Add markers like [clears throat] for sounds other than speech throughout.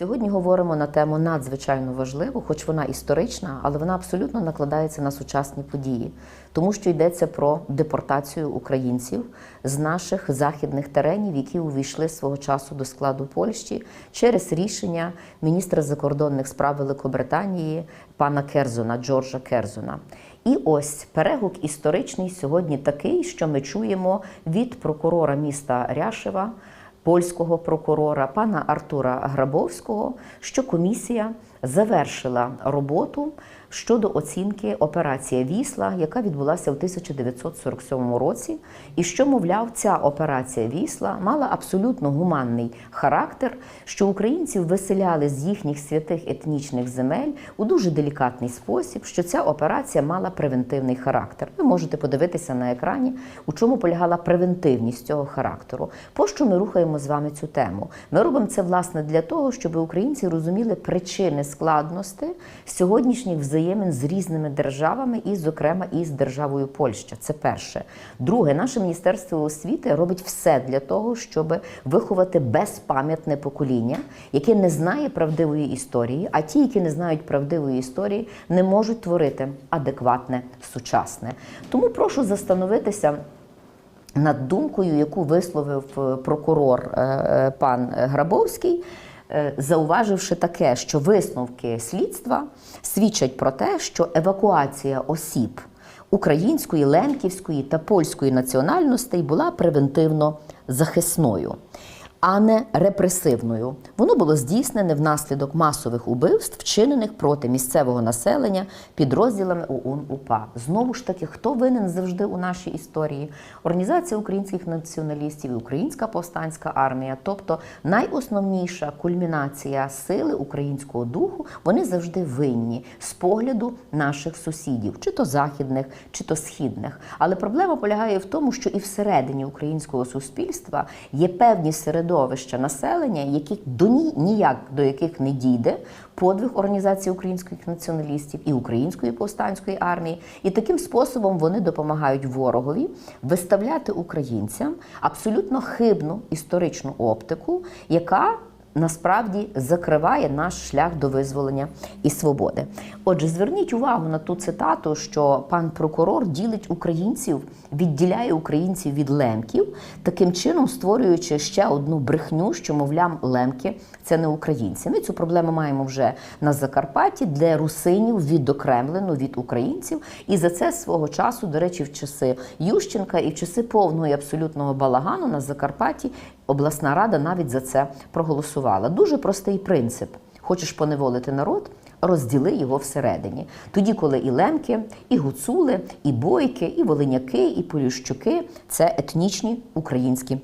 Сьогодні говоримо на тему надзвичайно важливу, хоч вона історична, але вона абсолютно накладається на сучасні події, тому що йдеться про депортацію українців з наших західних теренів, які увійшли свого часу до складу Польщі через рішення міністра закордонних справ Великобританії пана Керзона Джорджа Керзона. І ось перегук історичний сьогодні такий, що ми чуємо від прокурора міста Ряшева польського прокурора пана Артура Грабовського, що комісія завершила роботу щодо оцінки операція Вісла, яка відбулася в 1947 році, і що, мовляв, ця операція Вісла мала абсолютно гуманний характер, що українців виселяли з їхніх святих етнічних земель у дуже делікатний спосіб, що ця операція мала превентивний характер. Ви можете подивитися на екрані, у чому полягала превентивність цього характеру. Пощо ми рухаємо з вами цю тему? Ми робимо це власне для того, щоб українці розуміли причини складності сьогоднішніх взаємин з різними державами, і, зокрема, і з державою Польща. Це перше. Друге, наше міністерство освіти робить все для того, щоб виховати безпам'ятне покоління, яке не знає правдивої історії. А ті, які не знають правдивої історії, не можуть творити адекватне сучасне. Тому прошу застановитися. Над думкою, яку висловив е, прокурор е, е, пан Грабовський, зауваживши таке, що висновки слідства свідчать про те, що евакуація осіб української, лемківської та польської національностей була превентивно захисною. А не репресивною. Воно було здійснене внаслідок масових убивств, вчинених проти місцевого населення підрозділами ОУН УПА. Знову ж таки, хто винен завжди у нашій історії? Організація українських націоналістів і Українська повстанська армія, тобто найосновніша кульмінація сили українського духу, вони завжди винні з погляду наших сусідів, чи то західних, чи то східних. Але проблема полягає в тому, що і всередині українського суспільства є певні середовища населення, які до ні ніяк до яких не дійде подвиг організації українських націоналістів і української повстанської армії, і таким способом вони допомагають ворогові виставляти українцям абсолютно хибну історичну оптику, яка Насправді закриває наш шлях до визволення і свободи. Отже, зверніть увагу на ту цитату, що пан прокурор ділить українців, відділяє українців від лемків, таким чином створюючи ще одну брехню, що, мовляв, лемки це не українці. Ми цю проблему маємо вже на Закарпатті, де русинів відокремлено від українців, і за це свого часу, до речі, в часи Ющенка і в часи повного і абсолютного балагану на Закарпатті обласна рада навіть за це проголосувала. Дуже простий принцип: хочеш поневолити народ. Розділи його всередині. Тоді, коли і лемки, і гуцули, і бойки, і волиняки, і полющуки це етнічні українські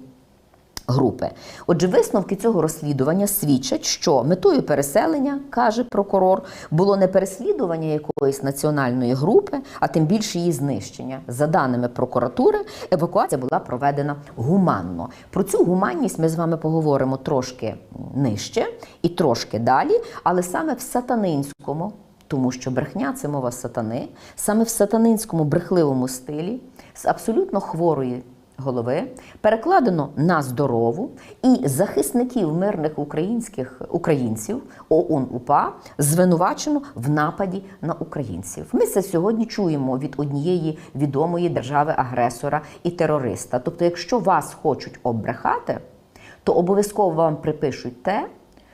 групи. Отже, висновки цього розслідування свідчать, що метою переселення, каже прокурор, було не переслідування якоїсь національної групи, а тим більше її знищення. За даними прокуратури, евакуація була проведена гуманно. Про цю гуманність ми з вами поговоримо трошки нижче і трошки далі, але саме в сатанинському. Тому що брехня це мова сатани, саме в сатанинському брехливому стилі, з абсолютно хворої голови перекладено на здорову і захисників мирних українських українців ОУН УПА звинувачено в нападі на українців. Ми це сьогодні чуємо від однієї відомої держави-агресора і терориста. Тобто, якщо вас хочуть обрехати, то обов'язково вам припишуть те,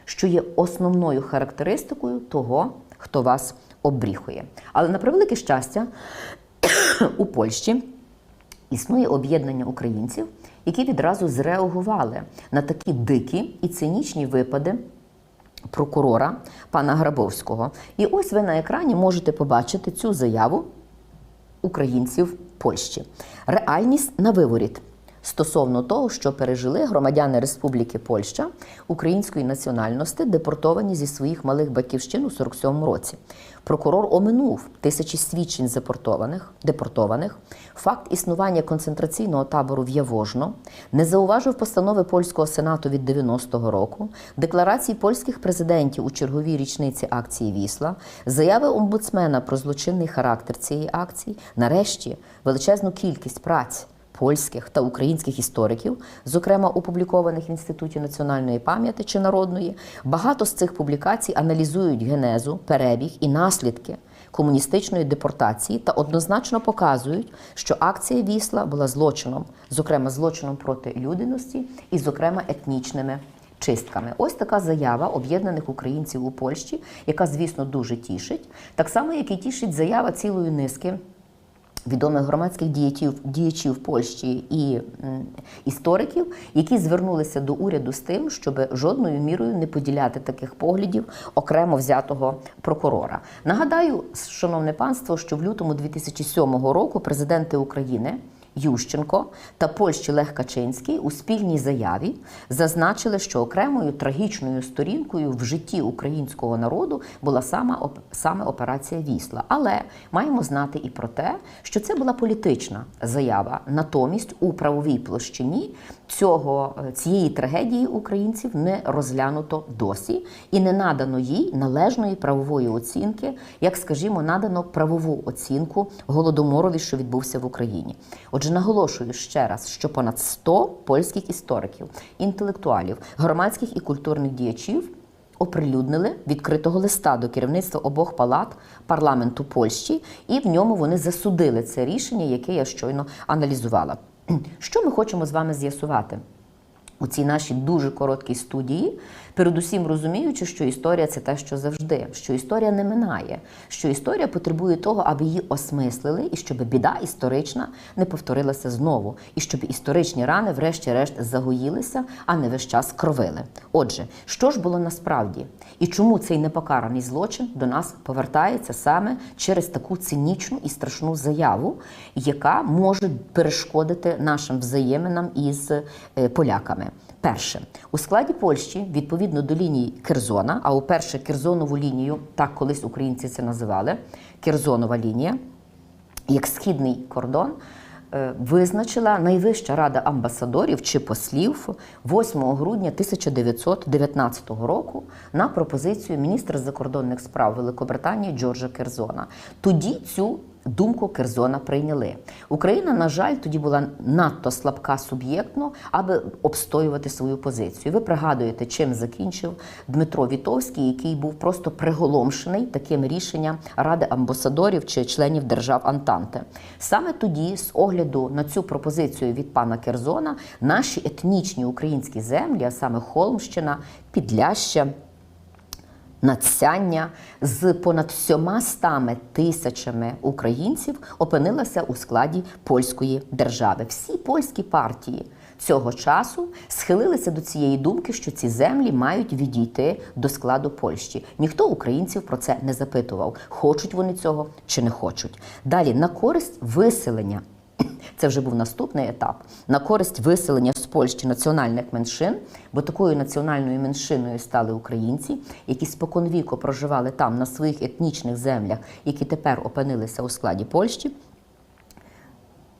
що є основною характеристикою того, хто вас обріхує. Але на превелике щастя, [coughs] у Польщі існує об'єднання українців, які відразу зреагували на такі дикі і цинічні випади. Прокурора пана Грабовського. І ось ви на екрані можете побачити цю заяву українців Польщі. Реальність на виворіт стосовно того, що пережили громадяни Республіки Польща української національності, депортовані зі своїх малих батьківщин у 47-му році. Прокурор оминув тисячі свідчень депортованих, депортованих, факт існування концентраційного табору в Явожно, не зауважив постанови польського сенату від 90-го року, декларації польських президентів у черговій річниці акції Вісла, заяви омбудсмена про злочинний характер цієї акції, нарешті величезну кількість праць польських та українських істориків, зокрема опублікованих в Інституті національної пам'яті чи народної, багато з цих публікацій аналізують генезу, перебіг і наслідки комуністичної депортації та однозначно показують, що акція Вісла була злочином, зокрема злочином проти людяності і, зокрема, етнічними чистками. Ось така заява об'єднаних українців у Польщі, яка, звісно, дуже тішить, так само, як і тішить заява цілої низки. Відомих громадських діячів діячів Польщі і істориків, які звернулися до уряду з тим, щоб жодною мірою не поділяти таких поглядів окремо взятого прокурора. Нагадаю, шановне панство, що в лютому 2007 року президенти України. Ющенко та Польщі Лех Качинський у спільній заяві зазначили, що окремою трагічною сторінкою в житті українського народу була сама саме операція Вісла. Але маємо знати і про те, що це була політична заява. Натомість у правовій площині цього е, цієї трагедії українців не розглянуто досі і не надано їй належної правової оцінки, як скажімо, надано правову оцінку голодоморові, що відбувся в Україні. Отже, наголошую ще раз, що понад 100 польських істориків, інтелектуалів, громадських і культурних діячів оприлюднили відкритого листа до керівництва обох палат парламенту Польщі, і в ньому вони засудили це рішення, яке я щойно аналізувала. Що ми хочемо з вами з'ясувати? У цій нашій дуже короткій студії, передусім розуміючи, що історія це те, що завжди, що історія не минає, що історія потребує того, аби її осмислили, і щоб біда історична не повторилася знову, і щоб історичні рани, врешті-решт, загоїлися, а не весь час кровили. Отже, що ж було насправді, і чому цей непокараний злочин до нас повертається саме через таку цинічну і страшну заяву, яка може перешкодити нашим взаєминам із е, поляками? Перше, у складі Польщі, відповідно до лінії Керзона, а уперше Керзонову лінію, так колись українці це називали, Керзонова лінія, як східний кордон, е, визначила найвища рада амбасадорів чи послів 8 грудня 1919 року на пропозицію міністра закордонних справ Великобританії Джорджа Керзона. Тоді цю думку Керзона прийняли. Україна, на жаль, тоді була надто слабка суб'єктно, аби обстоювати свою позицію. Ви пригадуєте, чим закінчив Дмитро Вітовський, який був просто приголомшений таким рішенням Ради амбасадорів чи членів держав Антанти. Саме тоді, з огляду на цю пропозицію від пана Керзона, наші етнічні українські землі, а саме Холмщина, Підляща. Надсяння з понад стами тисячами українців опинилася у складі польської держави. Всі польські партії цього часу схилилися до цієї думки, що ці землі мають відійти до складу Польщі. Ніхто українців про це не запитував, хочуть вони цього чи не хочуть. Далі на користь виселення. Це вже був наступний етап на користь виселення з Польщі національних меншин, бо такою національною меншиною стали українці, які споконвіку проживали там на своїх етнічних землях, які тепер опинилися у складі Польщі.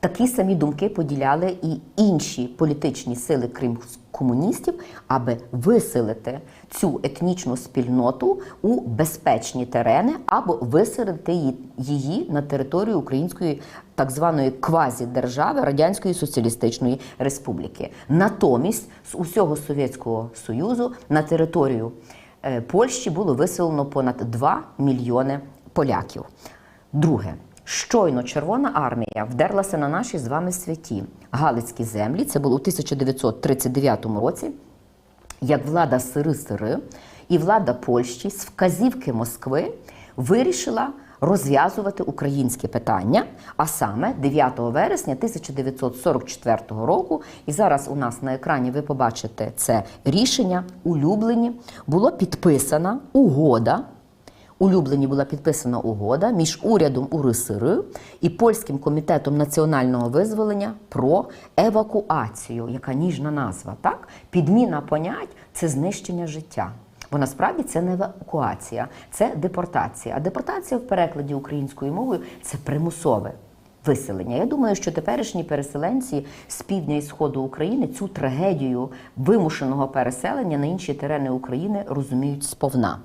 Такі самі думки поділяли і інші політичні сили, крім комуністів, аби виселити цю етнічну спільноту у безпечні терени або виселити її- її на територію української так званої квазідержави Радянської Соціалістичної Республіки. Натомість з усього Совєтського Союзу на територію е, Польщі було виселено понад 2 мільйони поляків. Друге. Щойно Червона армія вдерлася на наші з вами святі Галицькі землі. Це було у 1939 році. Як влада Сири-Сири і влада Польщі з вказівки Москви вирішила розв'язувати українське питання, а саме 9 вересня 1944 року. І зараз у нас на екрані ви побачите це рішення. Улюблені було підписана угода. Улюблені була підписана угода між урядом УРСР і польським комітетом національного визволення про евакуацію, яка ніжна назва. Так, підміна понять це знищення життя. Бо насправді це не евакуація, це депортація. А депортація в перекладі українською мовою це примусове виселення. Я думаю, що теперішні переселенці з півдня і сходу України цю трагедію вимушеного переселення на інші терени України розуміють сповна.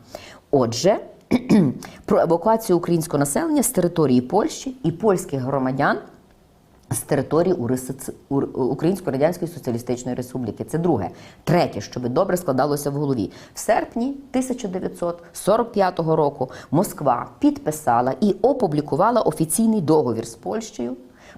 Отже, [clears throat] про евакуацію українського населення з території Польщі і польських громадян з території Української Радянської Соціалістичної Республіки. Це друге. Третє, щоб добре складалося в голові. В серпні 1945 року Москва підписала і опублікувала офіційний договір з Польщею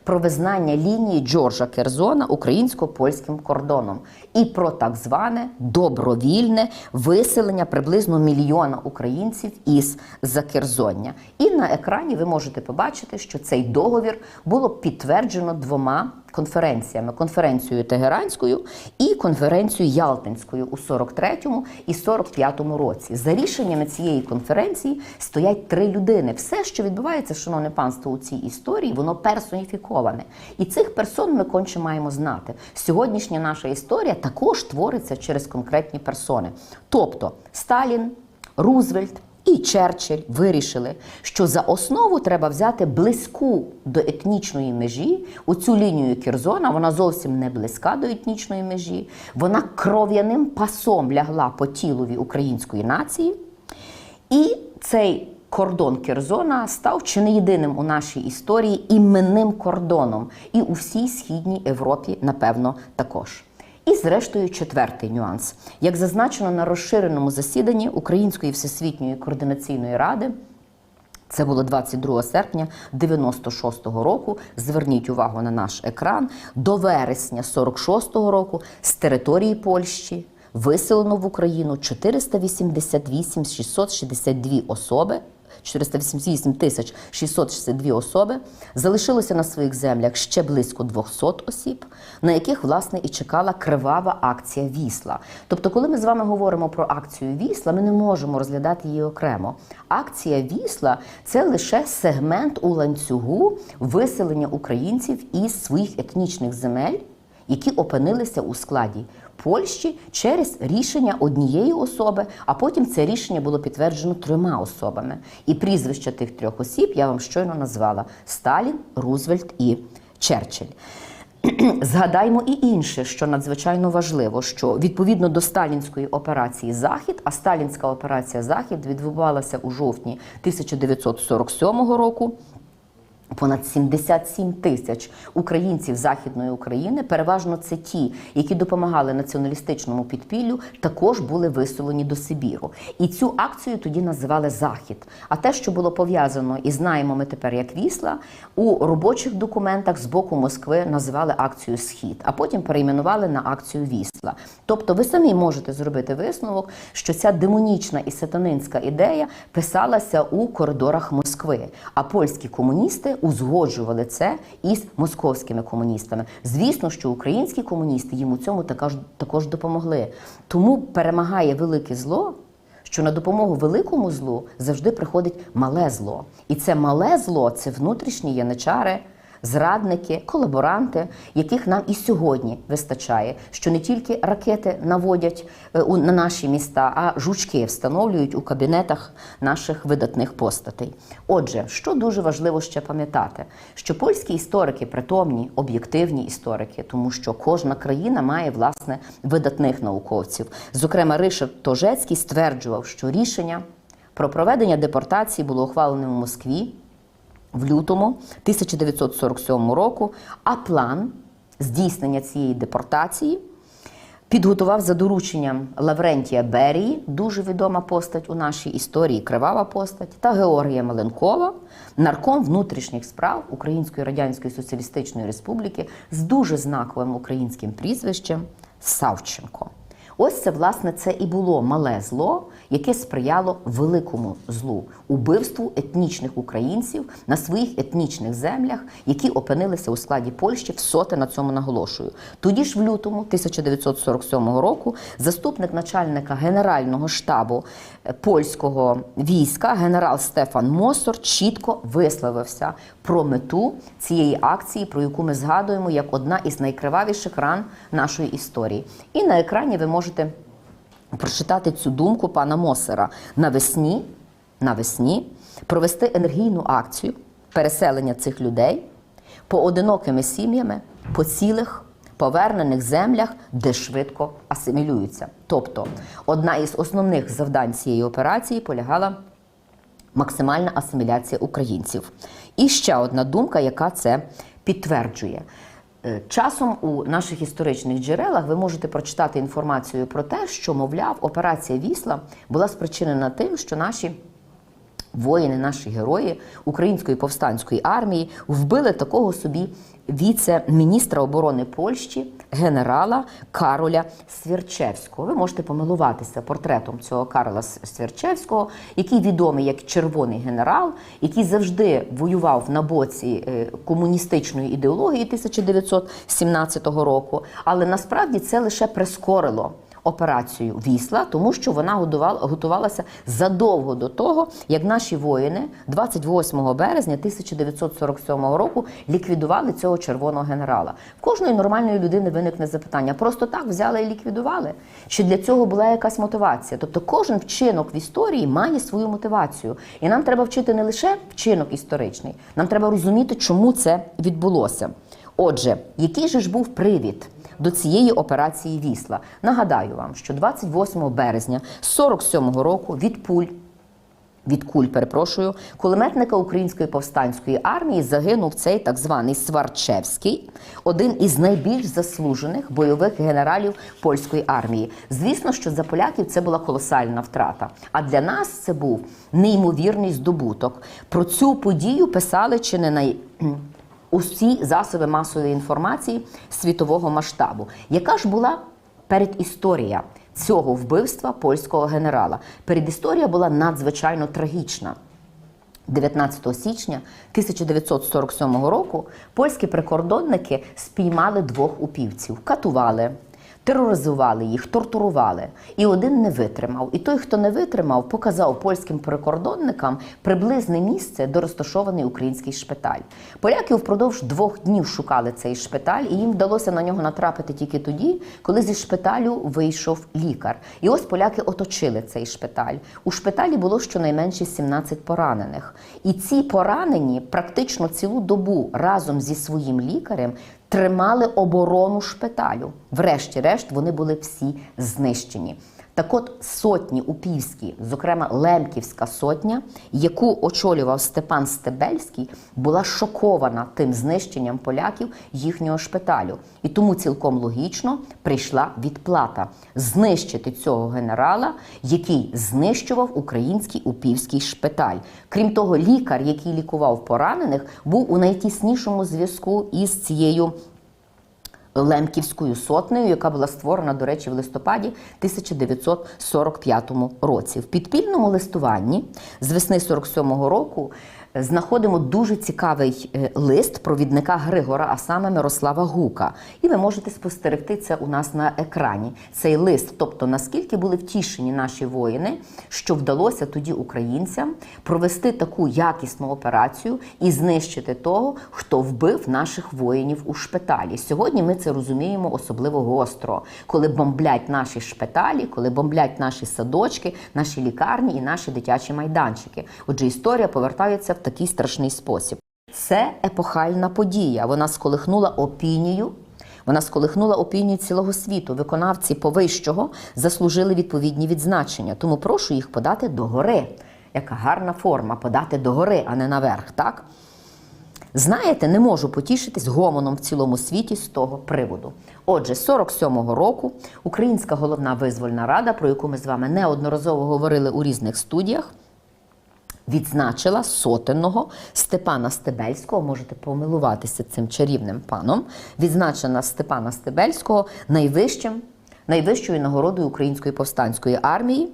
про визнання лінії Джорджа Керзона українсько-польським кордоном і про так зване добровільне виселення приблизно мільйона українців із Закерзоння. І на екрані ви можете побачити, що цей договір було підтверджено двома конференціями: конференцією Тегеранською і конференцією Ялтинською у 43-му і 45-му році. За рішеннями цієї конференції стоять три людини. Все, що відбувається, шановне панство, у цій історії, воно персоніфіковане. І цих персон ми конче маємо знати. Сьогоднішня наша історія також твориться через конкретні персони. Тобто Сталін, Рузвельт. І Черчилль вирішили, що за основу треба взяти близьку до етнічної межі. Оцю лінію Кірзона, вона зовсім не близька до етнічної межі. Вона кров'яним пасом лягла по тілові української нації. І цей кордон Кірзона став чи не єдиним у нашій історії іменним кордоном. І у всій східній Європі, напевно, також. І, зрештою, четвертий нюанс. Як зазначено на розширеному засіданні Української всесвітньої координаційної ради, це було 22 серпня 96-го року. Зверніть увагу на наш екран. До вересня 46-го року з території Польщі виселено в Україну 488 662 особи. 488 тисяч 662 особи залишилося на своїх землях ще близько 200 осіб, на яких власне і чекала кривава акція Вісла. Тобто, коли ми з вами говоримо про акцію Вісла, ми не можемо розглядати її окремо. Акція Вісла це лише сегмент у ланцюгу виселення українців із своїх етнічних земель, які опинилися у складі Польщі через рішення однієї особи, а потім це рішення було підтверджено трьома особами. І прізвища тих трьох осіб я вам щойно назвала: Сталін, Рузвельт і Черчилль. [clears throat] Згадаймо і інше, що надзвичайно важливо, що відповідно до сталінської операції Захід, а сталінська операція Захід відбувалася у жовтні 1947 року. Понад 77 тисяч українців Західної України, переважно це ті, які допомагали націоналістичному підпіллю, також були виселені до Сибіру. І цю акцію тоді називали Захід. А те, що було пов'язано і знаємо ми тепер як Вісла, у робочих документах з боку Москви називали акцію Схід, а потім перейменували на акцію Вісла. Тобто, ви самі можете зробити висновок, що ця демонічна і сатанинська ідея писалася у коридорах Москви, а польські комуністи узгоджували це із московськими комуністами. Звісно, що українські комуністи їм у цьому також, також допомогли. Тому перемагає велике зло. Що на допомогу великому злу завжди приходить мале зло, і це мале зло це внутрішні яничари, зрадники, колаборанти, яких нам і сьогодні вистачає, що не тільки ракети наводять е, на наші міста, а жучки встановлюють у кабінетах наших видатних постатей. Отже, що дуже важливо ще пам'ятати, що польські історики притомні, об'єктивні історики, тому що кожна країна має власне видатних науковців. Зокрема, Ришард Тожецький стверджував, що рішення про проведення депортації було ухвалене в Москві в лютому 1947 року, а план здійснення цієї депортації підготував за дорученням Лаврентія Берії, дуже відома постать у нашій історії, кривава постать, та Георгія Маленкова, нарком внутрішніх справ Української Радянської Соціалістичної Республіки з дуже знаковим українським прізвищем Савченко. Ось це, власне, це і було мале зло, яке сприяло великому злу убивству етнічних українців на своїх етнічних землях, які опинилися у складі Польщі, всоте на цьому наголошую. Тоді ж, в лютому 1947 року, заступник начальника Генерального штабу е, польського війська, генерал Стефан Мосор, чітко висловився про мету цієї акції, про яку ми згадуємо як одна із найкривавіших ран нашої історії. І на екрані ви можете прочитати цю думку пана Мосера навесні, навесні провести енергійну акцію переселення цих людей поодинокими сім'ями по цілих повернених землях, де швидко асимілюються. Тобто, одна із основних завдань цієї операції полягала максимальна асиміляція українців. І ще одна думка, яка це підтверджує. Е, Часом у наших історичних джерелах ви можете прочитати інформацію про те, що, мовляв, операція Вісла була спричинена тим, що наші воїни, наші герої української повстанської армії вбили такого собі віце-міністра оборони Польщі, генерала Кароля Свірчевського. Ви можете помилуватися портретом цього Карола Свірчевського, який відомий як червоний генерал, який завжди воював на боці е, комуністичної ідеології 1917 року. Але насправді це лише прискорило операцію Вісла, тому що вона готувалася задовго до того, як наші воїни 28 березня 1947 року ліквідували цього червоного генерала. В кожної нормальної людини виникне запитання: просто так взяли і ліквідували? Чи для цього була якась мотивація? Тобто кожен вчинок в історії має свою мотивацію, і нам треба вчити не лише вчинок історичний, нам треба розуміти, чому це відбулося. Отже, який же ж був привід? До цієї операції Вісла. Нагадаю вам, що 28 березня 47-го року від пуль. Від куль, перепрошую, кулеметника Української повстанської армії загинув цей так званий Сварчевський, один із найбільш заслужених бойових генералів польської армії. Звісно, що за поляків це була колосальна втрата. А для нас це був неймовірний здобуток. Про цю подію писали чи не най усі засоби масової інформації світового масштабу. Яка ж була передісторія цього вбивства польського генерала? Передісторія була надзвичайно трагічна. 19 січня 1947 року польські прикордонники спіймали двох упівців, катували. Тероризували їх, тортурували, і один не витримав. І той, хто не витримав, показав польським прикордонникам приблизне місце, де розташований український шпиталь. Поляки впродовж двох днів шукали цей шпиталь, і їм вдалося на нього натрапити тільки тоді, коли зі шпиталю вийшов лікар. І ось поляки оточили цей шпиталь. У шпиталі було щонайменше 17 поранених. І ці поранені практично цілу добу разом зі своїм лікарем тримали оборону шпиталю. Врешті-решт вони були всі знищені. Так от сотні упівські, зокрема Лемківська сотня, яку очолював Степан Стебельський, була шокована тим знищенням поляків їхнього шпиталю. І тому цілком логічно прийшла відплата знищити цього генерала, який знищував український упівський шпиталь. Крім того, лікар, який лікував поранених, був у найтіснішому зв'язку із цією. Лемківською сотнею, яка була створена, до речі, в листопаді 1945 році. В підпільному листуванні з весни 47-го року знаходимо дуже цікавий е, лист провідника Григора, а саме Мирослава Гука. І ви можете спостерегти це у нас на екрані. Цей лист, тобто наскільки були втішені наші воїни, що вдалося тоді українцям провести таку якісну операцію і знищити того, хто вбив наших воїнів у шпиталі. Сьогодні ми це розуміємо особливо гостро, коли бомблять наші шпиталі, коли бомблять наші садочки, наші лікарні і наші дитячі майданчики. Отже, історія повертається в такий страшний спосіб. Це епохальна подія. Вона сколихнула опінію. Вона сколихнула опінію цілого світу. Виконавці повищого заслужили відповідні відзначення. Тому прошу їх подати догори. Яка гарна форма подати догори, а не наверх, так? Знаєте, не можу потішитись гомоном в цілому світі з того приводу. Отже, 47-го року Українська головна визвольна рада, про яку ми з вами неодноразово говорили у різних студіях, відзначила сотенного Степана Стебельського. Можете помилуватися цим чарівним паном. Відзначена Степана Стебельського найвищим. Найвищою нагородою Української повстанської армії,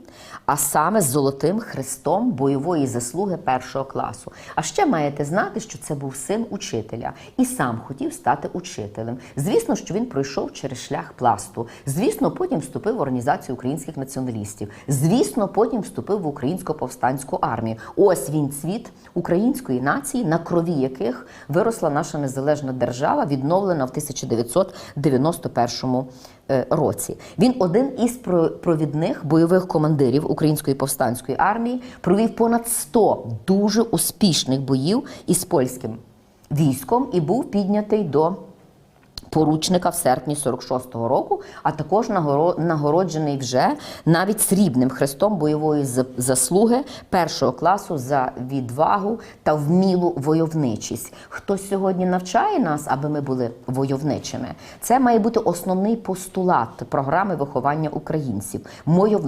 а саме з золотим хрестом бойової заслуги першого класу. А ще маєте знати, що це був син учителя і сам хотів стати учителем. Звісно, що він пройшов через шлях пласту. Звісно, потім вступив в організацію українських націоналістів. Звісно, потім вступив в українську повстанську армію. Ось він цвіт української нації, на крові яких виросла наша незалежна держава, відновлена в 1991 е, році. Він один із провідних бойових командирів Української повстанської армії, провів понад 100 дуже успішних боїв із польським військом і був піднятий до поручника в серпні 46-го року, а також нагоро- нагороджений вже навіть срібним хрестом бойової за- заслуги першого класу за відвагу та вмілу войовничість. Хто сьогодні навчає нас, аби ми були войовничими? Це має бути основний постулат програми виховання українців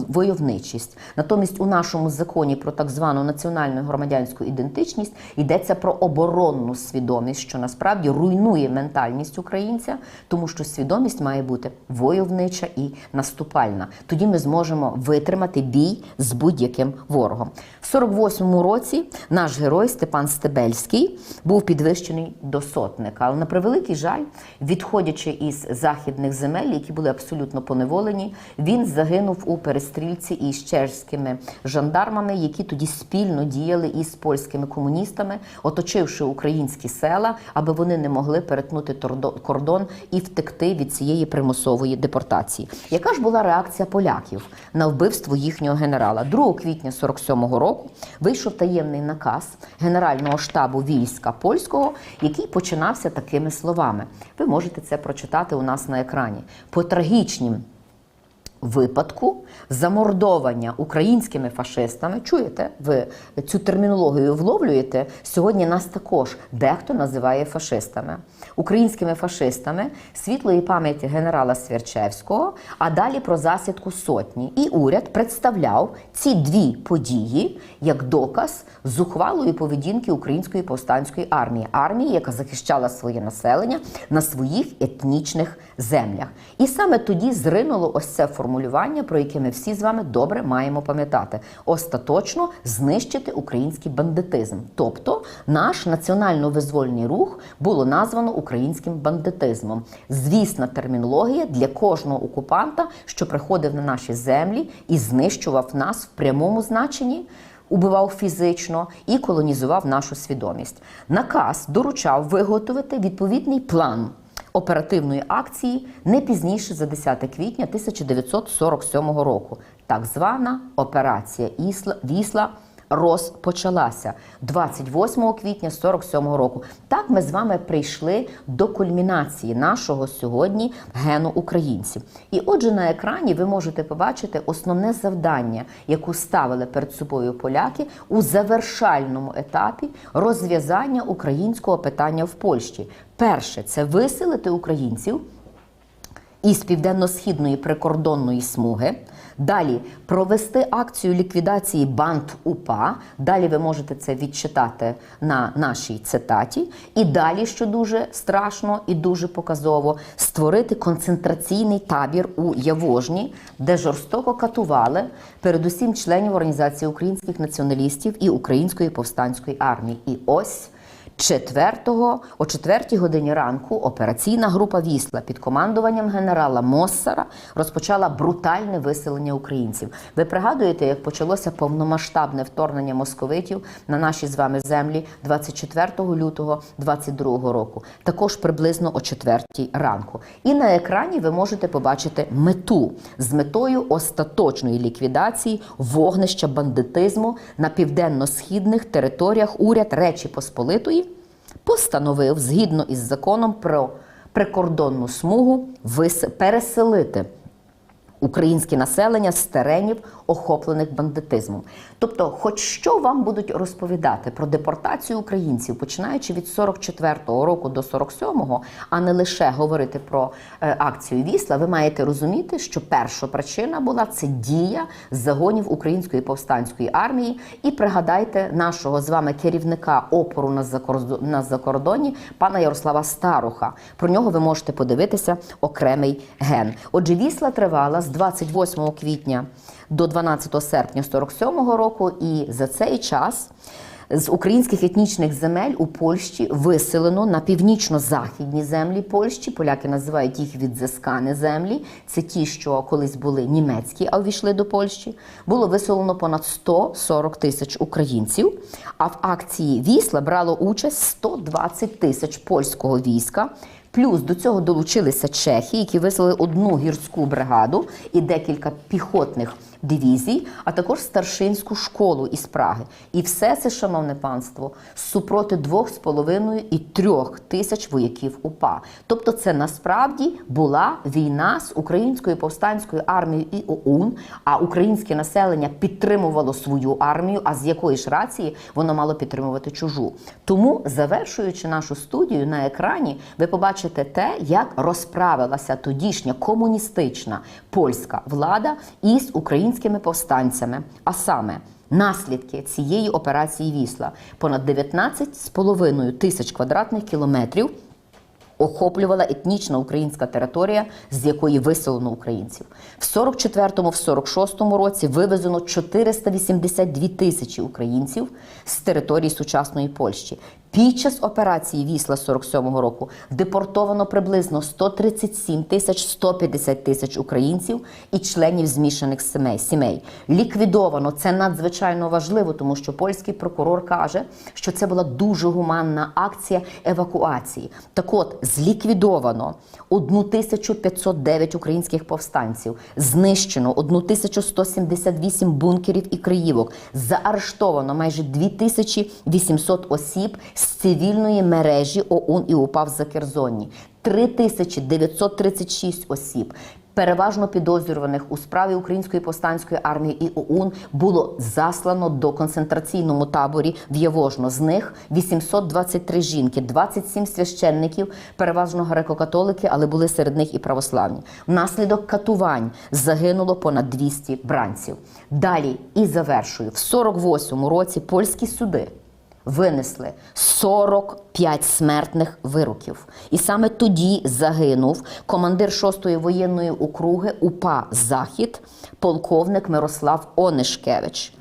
войовничість. Натомість у нашому законі про так звану національну громадянську ідентичність йдеться про оборонну свідомість, що насправді руйнує ментальність українця, тому що свідомість має бути войовнича і наступальна. Тоді ми зможемо витримати бій з будь-яким ворогом. В 48-му році наш герой Степан Стебельський був підвищений до сотника. Але на превеликий жаль, відходячи із західних земель, які були абсолютно поневолені, він загинув у перестрільці із чешськими жандармами, які тоді спільно діяли із польськими комуністами, оточивши українські села, аби вони не могли перетнути тордо- і втекти від цієї примусової депортації. Яка ж була реакція поляків на вбивство їхнього генерала? 2 квітня 47-го року вийшов таємний наказ Генерального штабу війська польського, який починався такими словами. Ви можете це прочитати у нас на екрані. По трагічнім випадку замордовання українськими фашистами. Чуєте, ви цю термінологію вловлюєте? Сьогодні нас також дехто називає фашистами. Українськими фашистами світлої пам'яті генерала Свірчевського, а далі про засідку сотні. І уряд представляв ці дві події як доказ зухвалої поведінки української повстанської армії, армії, яка захищала своє населення на своїх етнічних землях. І саме тоді зринуло ось це формулювання, про яке ми всі з вами добре маємо пам'ятати: остаточно знищити український бандитизм. Тобто наш національно-визвольний рух було названо українським бандитизмом. Звісна термінологія для кожного окупанта, що приходив на наші землі і знищував нас в прямому значенні. Убивав фізично і колонізував нашу свідомість. Наказ доручав виготовити відповідний план оперативної акції не пізніше за 10 квітня 1947 року. Так звана операція Ісла Вісла розпочалася 28 квітня 47 року. Так ми з вами прийшли до кульмінації нашого сьогодні гену українців. І отже, на екрані ви можете побачити основне завдання, яку ставили перед собою поляки у завершальному етапі розв'язання українського питання в Польщі. Перше це виселити українців із південно-східної прикордонної смуги. Далі провести акцію ліквідації банд УПА. Далі ви можете це відчитати на нашій цитаті. І далі, що дуже страшно і дуже показово, створити концентраційний табір у Явожні, де жорстоко катували передусім членів організації українських націоналістів і української повстанської армії. І ось. 4 о 4 годині ранку операційна група Вісла під командуванням генерала Моссара розпочала брутальне виселення українців. Ви пригадуєте, як почалося повномасштабне вторгнення московитів на наші з вами землі 24 лютого 22 року, також приблизно о 4 ранку. І на екрані ви можете побачити мету з метою остаточної ліквідації вогнища бандитизму на південно-східних територіях уряд Речі Посполитої постановив згідно із законом про прикордонну смугу переселити українське населення з теренів, охоплених бандитизмом. Тобто, хоч що вам будуть розповідати про депортацію українців, починаючи від 44-го року до 47-го, а не лише говорити про е, акцію Вісла, ви маєте розуміти, що перша причина була це дія загонів української повстанської армії. І пригадайте нашого з вами керівника опору на закордо- на закордоні, пана Ярослава Старуха. Про нього ви можете подивитися окремий ген. Отже, Вісла тривала з 28 квітня до 12 серпня 47-го року, і за цей час. З українських етнічних земель у Польщі виселено на північно-західні землі Польщі. Поляки називають їх відзискані землі. Це ті, що колись були німецькі, а увійшли до Польщі. Було виселено понад 140 тисяч українців. А в акції Вісла брало участь 120 тисяч польського війська. Плюс до цього долучилися чехи, які вислали одну гірську бригаду і декілька піхотних дивізій, а також старшинську школу із Праги. І все це, шановне панство, супроти 2,5 і 3 тисяч вояків УПА. Тобто, це насправді була війна з українською повстанською армією і ОУН, а українське населення підтримувало свою армію. А з якої ж рації воно мало підтримувати чужу? Тому, завершуючи нашу студію на екрані, ви побачите те, як розправилася тодішня комуністична польська влада із українськими повстанцями. А саме наслідки цієї операції Вісла понад 19,5 тисяч квадратних кілометрів охоплювала етнічна українська територія, з якої виселено українців. В 44-му, в 46-му році вивезено 482 тисячі українців з території сучасної Польщі. Під час операції Вісла 47-го року депортовано приблизно 137 тисяч 150 тисяч українців і членів змішаних сімей. сімей. Ліквідовано це надзвичайно важливо, тому що польський прокурор каже, що це була дуже гуманна акція евакуації. Так от зліквідовано 1509 українських повстанців, знищено 1178 бункерів і криївок, заарештовано майже 2800 осіб з цивільної мережі ОУН і УПА в Закерзонні, 3936 осіб. Переважно підозрюваних у справі Української повстанської армії і ОУН було заслано до концентраційному таборі в Євожно. З них 823 жінки, 27 священників, переважно греко-католики, але були серед них і православні. Внаслідок катувань загинуло понад 200 бранців. Далі і завершую в 48-му році польські суди винесли 45 смертних вироків. І саме тоді загинув командир 6-ї воєнної округи УПА Захід, полковник Мирослав Онишкевич.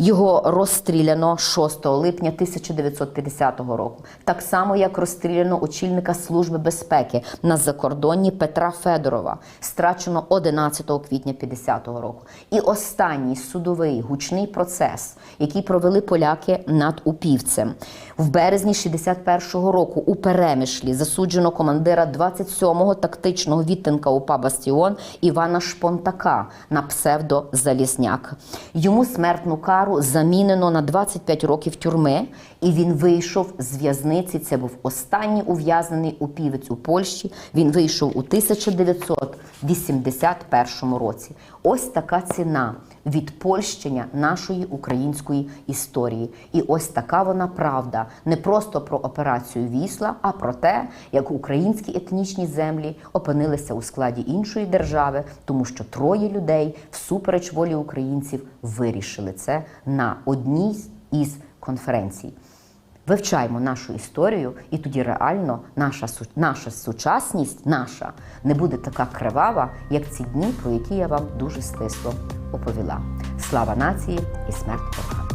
Його розстріляно 6 липня 1950 року, так само як розстріляно очільника Служби безпеки на закордонні Петра Федорова, страчено 11 квітня 50 року. І останній судовий гучний процес, який провели поляки над Упівцем. В березні 61-го року у Перемишлі засуджено командира 27-го тактичного відтинка УПА Бастіон Івана Шпонтака на псевдо Залізняк. Йому смертну кару замінено на 25 років тюрми, і він вийшов з в'язниці. Це був останній ув'язнений упівець у Польщі. Він вийшов у 1981 році. Ось така ціна відпольщення нашої української історії. І ось така вона правда не просто про операцію Вісла, а про те, як українські етнічні землі опинилися у складі іншої держави, тому що троє людей всупереч волі українців вирішили це на одній із конференцій. Вивчаємо нашу історію, і тоді реально наша наша сучасність, наша не буде така кривава, як ці дні, про які я вам дуже стисло оповіла. Слава нації і смерть ворогам!